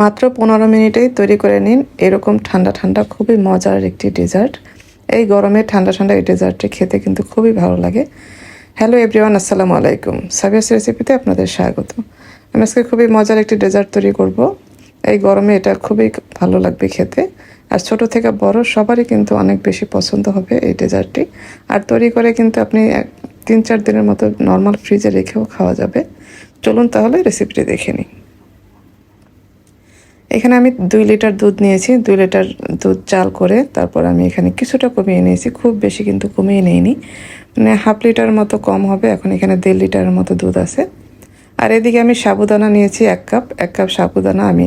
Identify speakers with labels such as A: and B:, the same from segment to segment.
A: মাত্র পনেরো মিনিটেই তৈরি করে নিন। এরকম ঠান্ডা ঠান্ডা, খুবই মজার একটি ডেজার্ট এই গরমে ঠান্ডা ঠান্ডা এই ডেজার্টটি খেতে কিন্তু খুবই ভালো লাগে। হ্যালো এভরিওয়ান আসসালামু আলাইকুম। সাবিয়াস রেসিপিতে আপনাদের স্বাগত। আমি আজকে খুবই মজার একটি ডেজার্ট তৈরি করব। এই গরমে এটা খুবই ভালো লাগবে খেতে। আর ছোট থেকে বড় সবারই কিন্তু অনেক বেশি পছন্দ হবে এই ডেজার্টটি আর তৈরি করে কিন্তু আপনি এক, তিন চার দিনের মতো নর্মাল ফ্রিজে রেখেও খাওয়া যাবে। চলুন তাহলে রেসিপিটি দেখে নিই। এখানে আমি দুই লিটার দুধ নিয়েছি, দুই লিটার দুধ চাল করে তারপর আমি এখানে কিছুটা কমিয়ে নিয়েছি, খুব বেশি কিন্তু কমিয়ে নেইনি। মানে হাফ লিটার মতো কম হবে, এখন এখানে দেড় লিটারের মতো দুধ আছে। আর এদিকে আমি সাবুদানা নিয়েছি, এক কাপ এক কাপ সাবুদানা আমি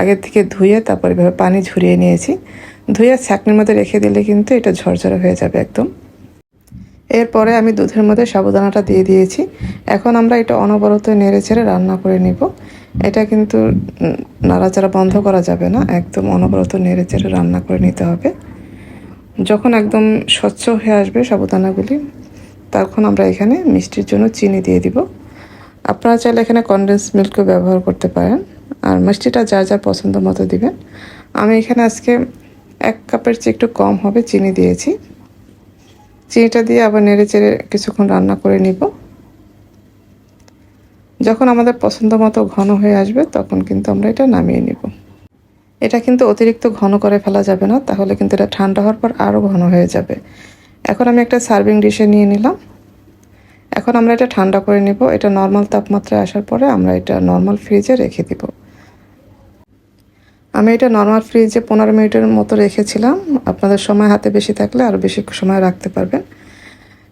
A: আগের থেকে ধুয়ে তারপর এভাবে পানি ঝরিয়ে নিয়েছি। ধুয়ে ছাকনির মধ্যে রেখে দিলে কিন্তু এটা ঝরঝরে হয়ে যাবে একদম। এরপরে আমি দুধের মধ্যে সাবুদানাটা দিয়ে দিয়েছি। এখন আমরা এটা অনবরত নেড়ে ছেড়ে রান্না করে নিব। এটা কিন্তু নাড়াচাড়া বন্ধ করা যাবে না, একদম অনবরত নেড়ে চেড়ে রান্না করে নিতে হবে। যখন একদম স্বচ্ছ হয়ে আসবে সাবুদানাগুলি, তখন আমরা এখানে মিষ্টির জন্য চিনি দিয়ে দিব। আপনারা চাইলে এখানে কনডেন্স মিল্কও ব্যবহার করতে পারেন, আর মিষ্টিটা যা যা পছন্দ মতো দিবেন। আমি এখানে আজকে এক কাপের চেয়ে একটু কম হবে চিনি দিয়েছি। চিনিটা দিয়ে আবার নেড়ে চেড়ে কিছুক্ষণ রান্না করে নিব। যখন আমাদের পছন্দ মতো ঘন হয়ে আসবে, তখন কিন্তু আমরা এটা নামিয়ে নিব। এটা কিন্তু অতিরিক্ত ঘন করে ফেলা যাবে না, তাহলে কিন্তু এটা ঠান্ডা হওয়ার পর আরও ঘন হয়ে যাবে। এখন আমি একটা সার্ভিং ডিশে নিয়ে নিলাম। এখন আমরা এটা ঠান্ডা করে নিব। এটা নর্মাল তাপমাত্রায় আসার পরে আমরা এটা নর্মাল ফ্রিজে রেখে দিব। আমি এটা নর্মাল ফ্রিজে পনেরো মিনিটের মতো রেখেছিলাম। আপনাদের সময় হাতে বেশি থাকলে আরও বেশি সময় রাখতে পারবেন।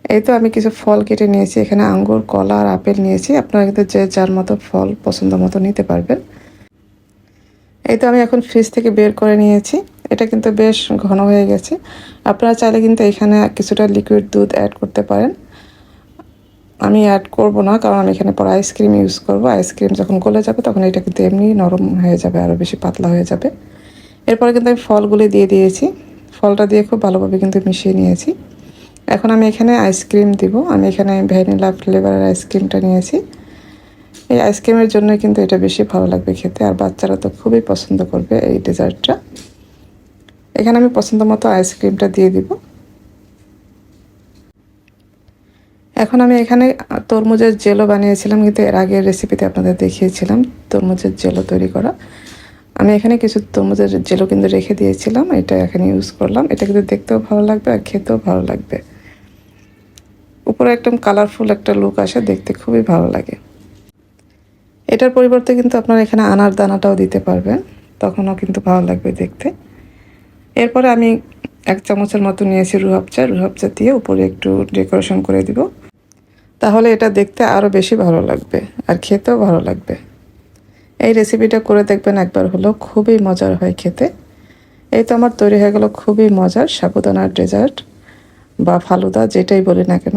A: এই তো আমি কিছু ফল কেটে নিয়েছি, এখানে আঙ্গুর, কলা আর আপেল নিয়েছি। আপনারা কিন্তু যে যার মতো ফল পছন্দ মতো নিতে পারবেন। এই তো আমি এখন ফ্রিজ থেকে বের করে নিয়েছি। এটা কিন্তু বেশ ঘন হয়ে গেছে। আপনারা চাইলে কিন্তু এখানে কিছুটা লিকুইড দুধ অ্যাড করতে পারেন। আমি অ্যাড করব না, কারণ আমি এখানে পরে আইসক্রিম ইউজ করব। আইসক্রিম যখন গলে যাবে, তখন এটা কিন্তু এমনি নরম হয়ে যাবে আরও বেশি পাতলা হয়ে যাবে। এরপরে কিন্তু আমি ফলগুলি দিয়ে দিয়েছি। ফলটা দিয়ে খুব ভালোভাবে কিন্তু মিশিয়ে নিয়েছি। এখন আমি এখানে আইসক্রিম দিব। আমি এখানে ভ্যানিলা ফ্লেভারের আইসক্রিমটা নিয়েছি। এই আইসক্রিমের জন্য কিন্তু এটা বেশি ভালো লাগবে খেতে। আর বাচ্চারা তো খুবই পছন্দ করবে এই ডেজার্টটা এখানে আমি পছন্দ মতো আইসক্রিমটা দিয়ে দিব। এখন আমি এখানে তরমুজের জেলো বানিয়েছিলাম, কিন্তু এর আগের রেসিপিতে আপনাদের দেখিয়েছিলাম, তরমুজের জেলো তৈরি করা। আমি এখানে কিছু তরমুজের জেলো কিন্তু রেখে দিয়েছিলাম, এটা এখানে ইউজ করলাম। এটা কিন্তু দেখতেও ভালো লাগবে আর খেতেও ভালো লাগবে। উপরে একদম কালারফুল একটা লুক আসে, দেখতে খুবই ভালো লাগে। এটার পরিবর্তে কিন্তু আপনারা এখানে আনার দানাটাও দিতে পারবেন, তখনও কিন্তু ভালো লাগবে দেখতে। এরপরে আমি এক চামচের মতো নিয়েছি রুহাবচা রুহাবচা দিয়ে উপরে একটু ডেকোরেশন করে দিব। তাহলে এটা দেখতে আরও বেশি ভালো লাগবে, আর খেতেও ভালো লাগবে। এই রেসিপিটা করে দেখবেন একবার হলো খুবই মজার হয় খেতে। এই তো আমার তৈরি হয়ে গেল খুবই মজার সাবুদানার ডেজার্ট বা ফালুদা, যেটাই বলি না কেন।